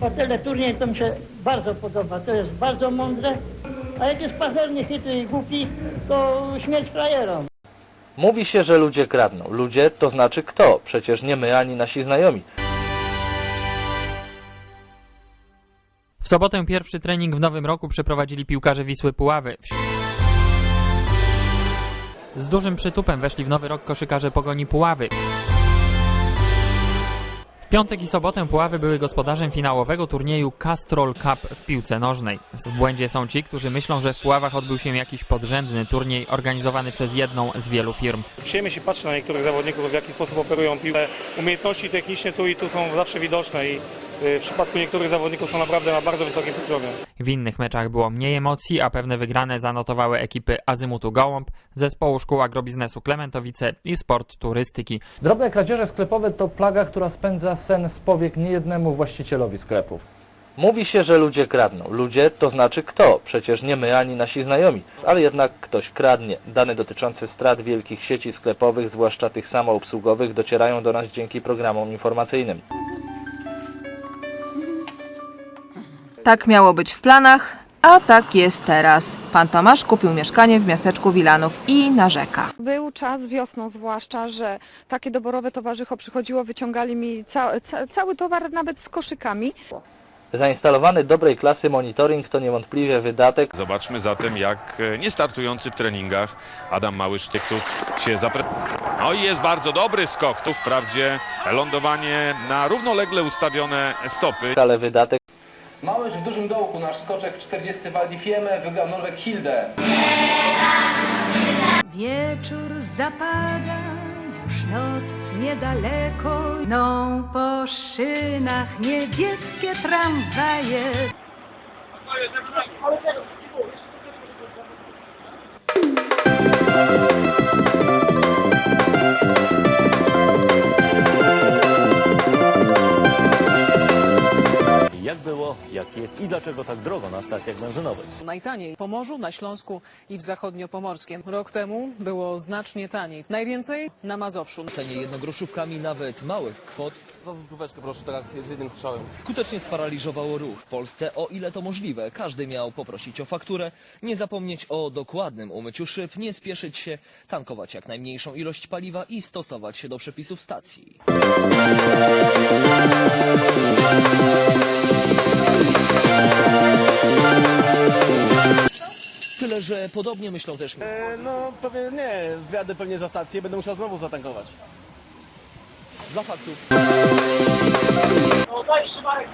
Patele turniej to mi się bardzo podoba, to jest bardzo mądre, a jak jest pazerny, chytry i głupi, to śmierć frajerom. Mówi się, że ludzie kradną. Ludzie to znaczy kto? Przecież nie my ani nasi znajomi. W sobotę pierwszy trening w nowym roku przeprowadzili piłkarze Wisły Puławy. Z dużym przytupem weszli w nowy rok koszykarze Pogoni Puławy. Piątek i sobotę Puławy były gospodarzem finałowego turnieju Castrol Cup w piłce nożnej. W błędzie są ci, którzy myślą, że w Puławach odbył się jakiś podrzędny turniej organizowany przez jedną z wielu firm. Przyjemnie się patrzy na niektórych zawodników, w jaki sposób operują piłkę. Umiejętności techniczne tu i tu są zawsze widoczne i w przypadku niektórych zawodników są naprawdę na bardzo wysokim poziomie. W innych meczach było mniej emocji, a pewne wygrane zanotowały ekipy Azymutu Gołąb, Zespołu Szkół Agrobiznesu Klementowice i Sport Turystyki. Drobne kradzieże sklepowe to plaga, która spędza sen z powiek niejednemu właścicielowi sklepów. Mówi się, że ludzie kradną. Ludzie to znaczy kto? Przecież nie my ani nasi znajomi. Ale jednak ktoś kradnie. Dane dotyczące strat wielkich sieci sklepowych, zwłaszcza tych samoobsługowych, docierają do nas dzięki programom informacyjnym. Tak miało być w planach, a tak jest teraz. Pan Tomasz kupił mieszkanie w miasteczku Wilanów i narzeka. Był czas wiosną zwłaszcza, że takie doborowe towarzycho przychodziło, wyciągali mi ca ca cały towar nawet z koszykami. Zainstalowany dobrej klasy monitoring to niewątpliwie wydatek, Zobaczmy zatem, jak e, niestartujący w treningach Adam Małyszczyk tu się zapre... No i jest bardzo dobry skok. Tu wprawdzie lądowanie na równolegle ustawione stopy. ale wydatek Małyż w dużym dołku, nasz skoczek 40 Val wygrał Norweg Hilde. Wieczór zapada, już noc niedaleko, no po szynach niebieskie tramwaje. Jak jak jest i dlaczego tak drogo na stacjach benzynowych. Najtaniej w Pomorzu, na Śląsku i w Zachodniopomorskiem. Rok temu było znacznie taniej. Najwięcej na Mazowszu. Cenie jednogroszówkami nawet małych kwot Za złotóweczkę proszę, tak jak z jednym strzałem. skutecznie sparaliżowało ruch. W Polsce, o ile to możliwe, każdy miał poprosić o fakturę, nie zapomnieć o dokładnym umyciu szyb, nie spieszyć się, tankować jak najmniejszą ilość paliwa i stosować się do przepisów stacji. Tyle, że podobnie myślą też no pewnie nie, wjadę pewnie za stację, będę musiał znowu zatankować. dla faktów. No daj Szymarek